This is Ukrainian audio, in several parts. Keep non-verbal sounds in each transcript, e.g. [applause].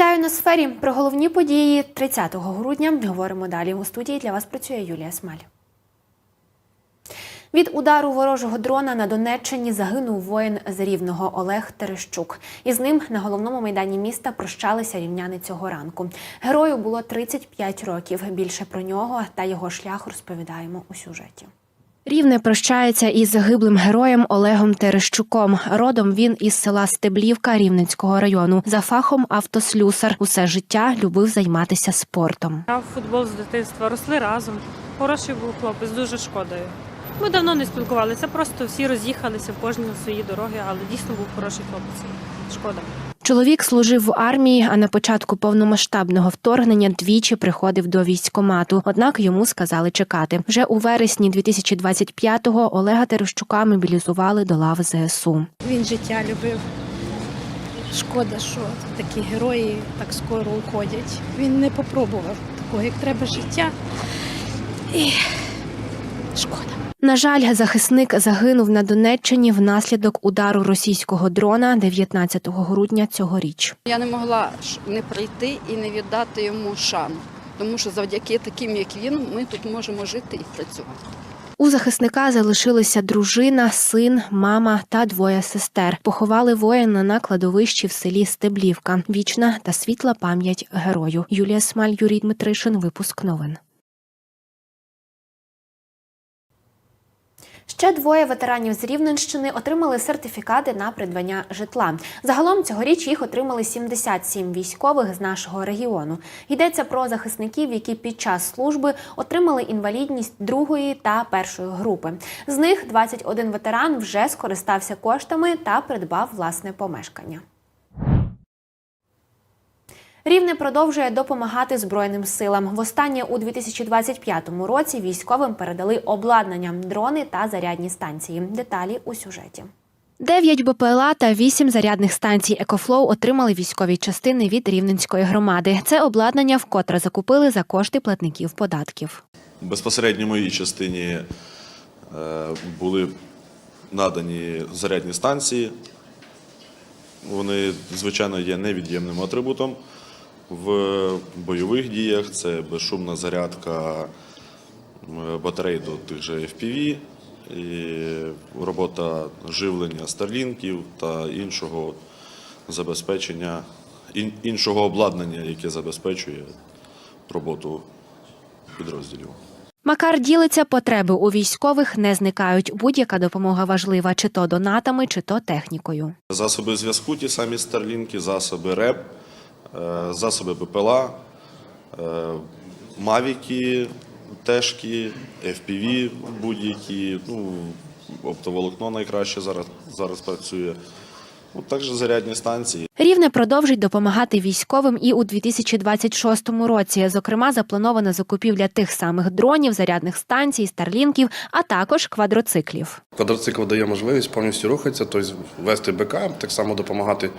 Вітаю на сфері. Про головні події 30 грудня говоримо далі. У студії для вас працює Юлія Смаль. Від удару ворожого дрона на Донеччині загинув воїн з Рівного Олег Терещук. Із ним на головному майдані міста прощалися рівняни цього ранку. Герою було 35 років. Більше про нього та його шлях розповідаємо у сюжеті. Рівне прощається із загиблим героєм Олегом Терещуком. Родом він із села Стеблівка Рівненського району. За фахом автослюсар. Усе життя любив займатися спортом. В футбол з дитинства, росли разом. Хороший був хлопець, дуже шкодою. Ми давно не спілкувалися, просто всі роз'їхалися в кожній свої дороги, але дійсно був хороший хлопець. Шкода. Чоловік служив в армії, а на початку повномасштабного вторгнення двічі приходив до військкомату. Однак йому сказали чекати. Вже у вересні 2025-го Олега Терещука мобілізували до лав ЗСУ. Він життя любив. Шкода, що такі герої так скоро уходять. Він не попробував такого, як треба життя. І шкода. На жаль, захисник загинув на Донеччині внаслідок удару російського дрона 19 грудня цьогоріч. Я не могла не прийти і не віддати йому шану, тому що завдяки таким, як він, ми тут можемо жити і працювати. У захисника залишилися дружина, син, мама та двоє сестер. Поховали воїна на кладовищі в селі Стеблівка. Вічна та світла пам'ять герою. Юлія Смаль, Юрій Дмитришин. Випуск новин. Ще двоє ветеранів з Рівненщини отримали сертифікати на придбання житла. Загалом цьогоріч їх отримали 77 військових з нашого регіону. Йдеться про захисників, які під час служби отримали інвалідність другої та першої групи. З них 21 ветеран вже скористався коштами та придбав власне помешкання. Рівне продовжує допомагати Збройним силам. Востаннє у 2025 році військовим передали обладнання, дрони та зарядні станції. Деталі у сюжеті. Дев'ять БПЛА та вісім зарядних станцій «Екофлоу» отримали військові частини від Рівненської громади. Це обладнання вкотре закупили за кошти платників податків. Безпосередньо моїй частині е, були надані зарядні станції. Вони, звичайно, є невід'ємним атрибутом в бойових діях. Це безшумна зарядка батарей до тих же FPV, і робота живлення старлінків та іншого забезпечення, іншого обладнання, яке забезпечує роботу підрозділів. Макар ділиться, потреби у військових не зникають. Будь-яка допомога важлива, чи то донатами, чи то технікою. Засоби зв'язку, ті самі старлінки, засоби РЕП, засоби БПЛА, е, мавіки, тешки, FPV будь-які, ну, оптоволокно найкраще зараз, зараз працює. Ну, також зарядні станції. Рівне продовжить допомагати військовим і у 2026 році. Зокрема, запланована закупівля тих самих дронів, зарядних станцій, старлінків, а також квадроциклів. Квадроцикл дає можливість повністю рухатися, тобто вести БК, так само допомагати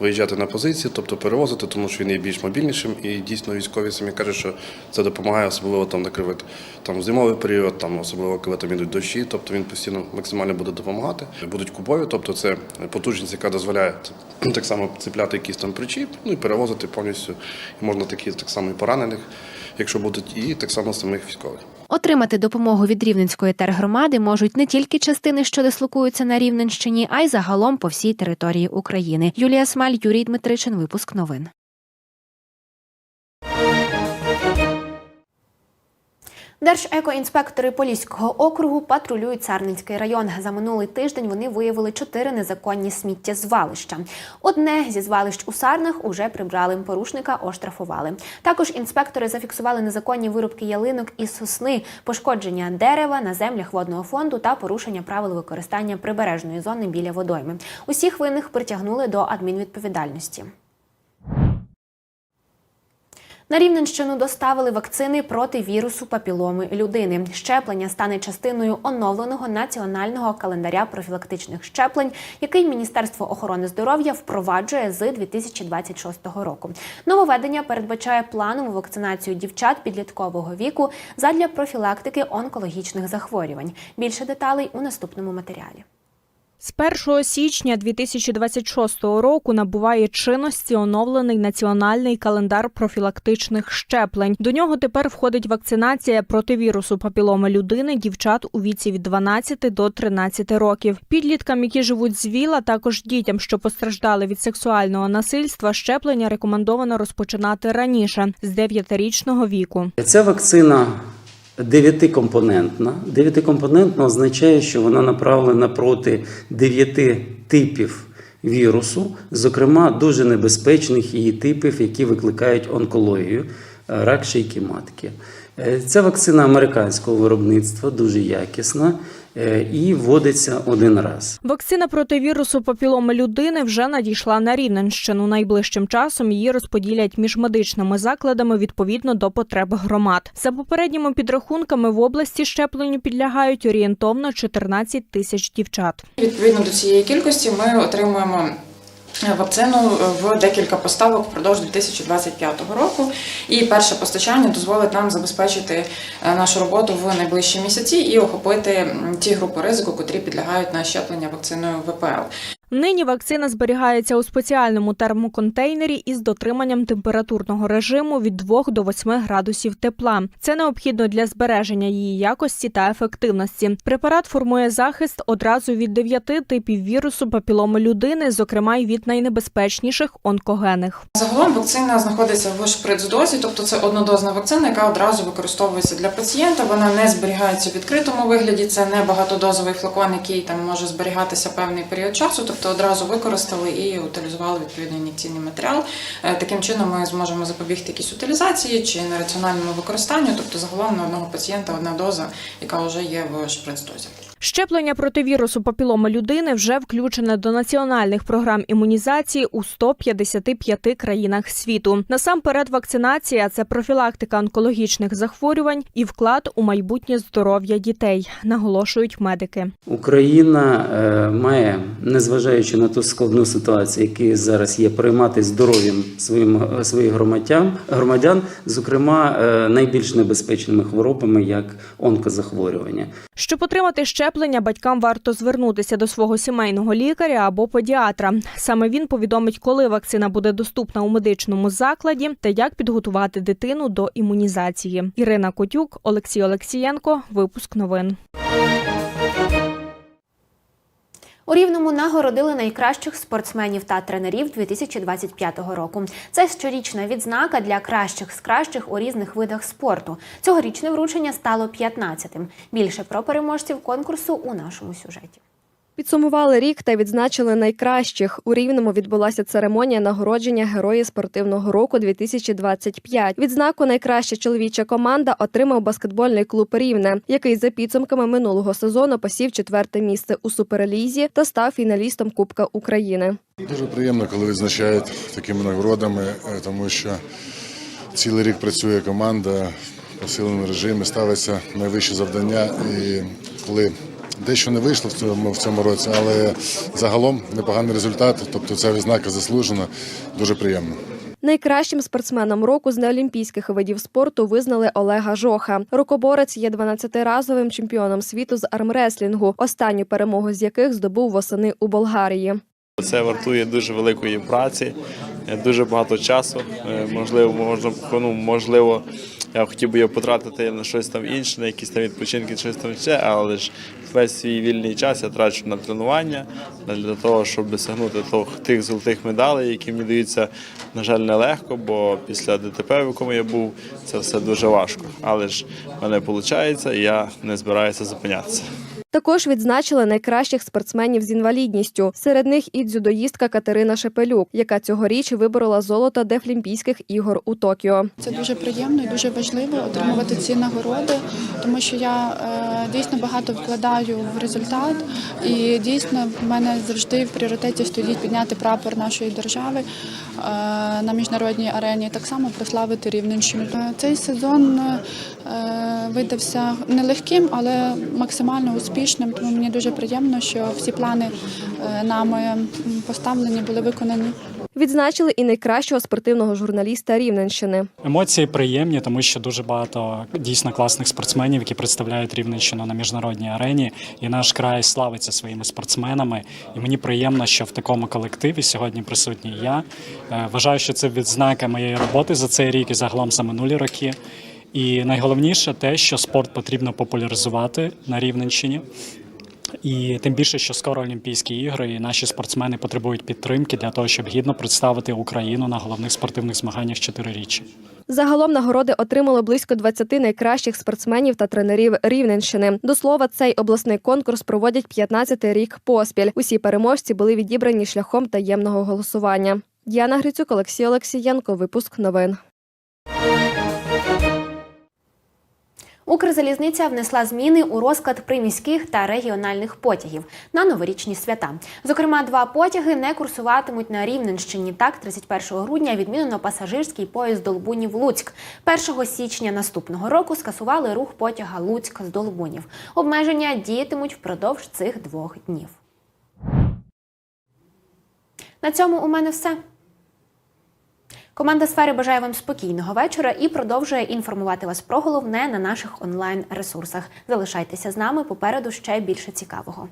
виїжджати на позиції, тобто перевозити, тому що він є більш мобільнішим. І дійсно військові самі кажуть, що це допомагає, особливо там, накривати там зимовий період, там особливо коли там ідуть дощі, тобто він постійно максимально буде допомагати. Будуть кубові, тобто це потужність, яка дозволяє [clears throat] так само цепляти якийсь там причіп, ну і перевозити повністю. І можна такі так само і поранених, якщо будуть, і так само самих військових. Отримати допомогу від Рівненської тергромади можуть не тільки частини, що дислокуються на Рівненщині, а й загалом по всій території України. Юлія Смаль, Юрій Дмитричин. Випуск новин. Держекоінспектори Поліського округу патрулюють Царницький район. За минулий тиждень вони виявили чотири незаконні сміттєзвалища. Одне зі звалищ у Сарнах уже прибрали. Порушника оштрафували. Також інспектори зафіксували незаконні вирубки ялинок і сосни, пошкодження дерева на землях водного фонду та порушення правил використання прибережної зони біля водойми. Усіх винних притягнули до адмінвідповідальності. На Рівненщину доставили вакцини проти вірусу папіломи людини. Щеплення стане частиною оновленого національного календаря профілактичних щеплень, який Міністерство охорони здоров'я впроваджує з 2026 року. Нововведення передбачає планову вакцинацію дівчат підліткового віку задля профілактики онкологічних захворювань. Більше деталей у наступному матеріалі. З 1 січня 2026 року набуває чинності оновлений національний календар профілактичних щеплень. До нього тепер входить вакцинація проти вірусу папіломи людини дівчат у віці від 12 до 13 років. Підліткам, які живуть з ВІЛ, а також дітям, що постраждали від сексуального насильства, щеплення рекомендовано розпочинати раніше з 9-річного віку. Ця вакцина дев'ятикомпонентна. Дев'ятикомпонентна означає, що вона направлена проти дев'яти типів вірусу, зокрема дуже небезпечних її типів, які викликають онкологію, е, рак шийки матки. Е, Ця вакцина американського виробництва дуже якісна і вводиться один раз. Вакцина проти вірусу папіломи людини вже надійшла на Рівненщину. Найближчим часом її розподілять між медичними закладами відповідно до потреб громад. За попередніми підрахунками в області щепленню підлягають орієнтовно 14 тисяч дівчат. Відповідно до цієї кількості ми отримуємо е, вакцину в декілька поставок впродовж 2025 року. І перше постачання дозволить нам забезпечити е, нашу роботу в найближчі місяці і охопити ті групи ризику, котрі підлягають на щеплення вакциною ВПЛ. Нині вакцина зберігається у спеціальному термоконтейнері із дотриманням температурного режиму від 2 до 8 градусів тепла. Це необхідно для збереження її якості та ефективності. Препарат формує захист одразу від 9 типів вірусу папіломи людини, зокрема й від найнебезпечніших онкогенних. Загалом вакцина знаходиться в шприц-дозі, тобто це однодозна вакцина, яка одразу використовується для пацієнта. Вона не зберігається в відкритому вигляді. Це не багатодозовий флакон, який там може зберігатися певний період часу. Тобто одразу використали і утилізували відповідний ін'єкційний матеріал. Е, Таким чином ми зможемо запобігти якійсь утилізації чи нераціональному використанню. Тобто загалом на одного пацієнта одна доза, яка вже є в шприц-дозі. Щеплення проти вірусу папіломи людини вже включене до національних програм імунізації у 155 країнах світу. Насамперед, вакцинація це профілактика онкологічних захворювань і вклад у майбутнє здоров'я дітей, наголошують медики. Україна е, має, незважаючи на ту складну ситуацію, яка зараз є, приймати здоров'ям своїм своїх громадян, громадян, зокрема е, найбільш небезпечними хворобами, як онкозахворювання. Щоб отримати щеплення, батькам варто звернутися до свого сімейного лікаря або педіатра. Саме він повідомить, коли вакцина буде доступна у медичному закладі та як підготувати дитину до імунізації. Ірина Котюк, Олексій Олексієнко. Випуск новин. У Рівному нагородили найкращих спортсменів та тренерів 2025 року. Це щорічна відзнака для кращих з кращих у різних видах спорту. Цьогорічне вручення стало 15-тим. Більше про переможців конкурсу у нашому сюжеті. Підсумували рік та відзначили найкращих. У Рівному відбулася церемонія нагородження Герої спортивного року 2025. Відзнаку найкраща чоловіча команда отримав баскетбольний клуб Рівне, який за підсумками минулого сезону посів четверте місце у суперлізі та став фіналістом Кубка України. Дуже приємно, коли відзначають такими нагородами, е, тому що цілий рік працює команда в посиленому режимі, ставиться найвищі завдання. І коли дещо не вийшло в цьому, в цьому році, але загалом непоганий результат, тобто ця відзнака заслужена, дуже приємно. Найкращим спортсменом року з неолімпійських видів спорту визнали Олега Жоха. Рукоборець є 12-разовим чемпіоном світу з армреслінгу, останню перемогу з яких здобув восени у Болгарії. Це вартує дуже великої праці, е, дуже багато часу. Е, Можливо, можна ну, можливо, я хотів би його потратити на щось там інше, на якісь там відпочинки, щось там ще, але ж весь свій вільний час я трачу на тренування для того, щоб досягнути тих золотих медалей, які мені даються, на жаль, нелегко, бо після ДТП, в якому я був, це все дуже важко. Але ж в мене виходить, і я не збираюся зупинятися. Також відзначили найкращих спортсменів з інвалідністю. Серед них і дзюдоїстка Катерина Шепелюк, яка цьогоріч виборола золото Дефлімпійських ігор у Токіо. Це дуже приємно і дуже важливо отримувати ці нагороди, тому що я е, дійсно багато вкладаю в результат, і дійсно в мене завжди в пріоритеті стоїть підняти прапор нашої держави е, на міжнародній арені, так само прославити Рівненщину. Е, Цей сезон е, видався нелегким, але максимально успішним. Тому мені дуже приємно, що всі плани е, нами поставлені були виконані. Відзначили і найкращого спортивного журналіста Рівненщини. Емоції приємні, тому що дуже багато дійсно класних спортсменів, які представляють Рівненщину на міжнародній арені. І наш край славиться своїми спортсменами. І мені приємно, що в такому колективі сьогодні присутній я. Е, Вважаю, що це відзнака моєї роботи за цей рік і загалом за минулі роки. І найголовніше те, що спорт потрібно популяризувати на Рівненщині. І тим більше, що скоро Олімпійські ігри, і наші спортсмени потребують підтримки для того, щоб гідно представити Україну на головних спортивних змаганнях чотириріччя. Загалом нагороди отримали близько 20 найкращих спортсменів та тренерів Рівненщини. До слова, цей обласний конкурс проводять 15-й рік поспіль. Усі переможці були відібрані шляхом таємного голосування. Діана Грицюк, Олексій Олексієнко. Випуск новин. Укрзалізниця внесла зміни у розклад приміських та регіональних потягів на новорічні свята. Зокрема, два потяги не курсуватимуть на Рівненщині. Так, 31 грудня відмінено пасажирський поїзд Долбунів Луцьк. 1 січня наступного року скасували рух потяга Луцьк з Долбунів. Обмеження діятимуть впродовж цих двох днів. На цьому у мене все. Команда сфери бажає вам спокійного вечора і продовжує інформувати вас про головне на наших онлайн ресурсах. Залишайтеся з нами попереду ще більше цікавого.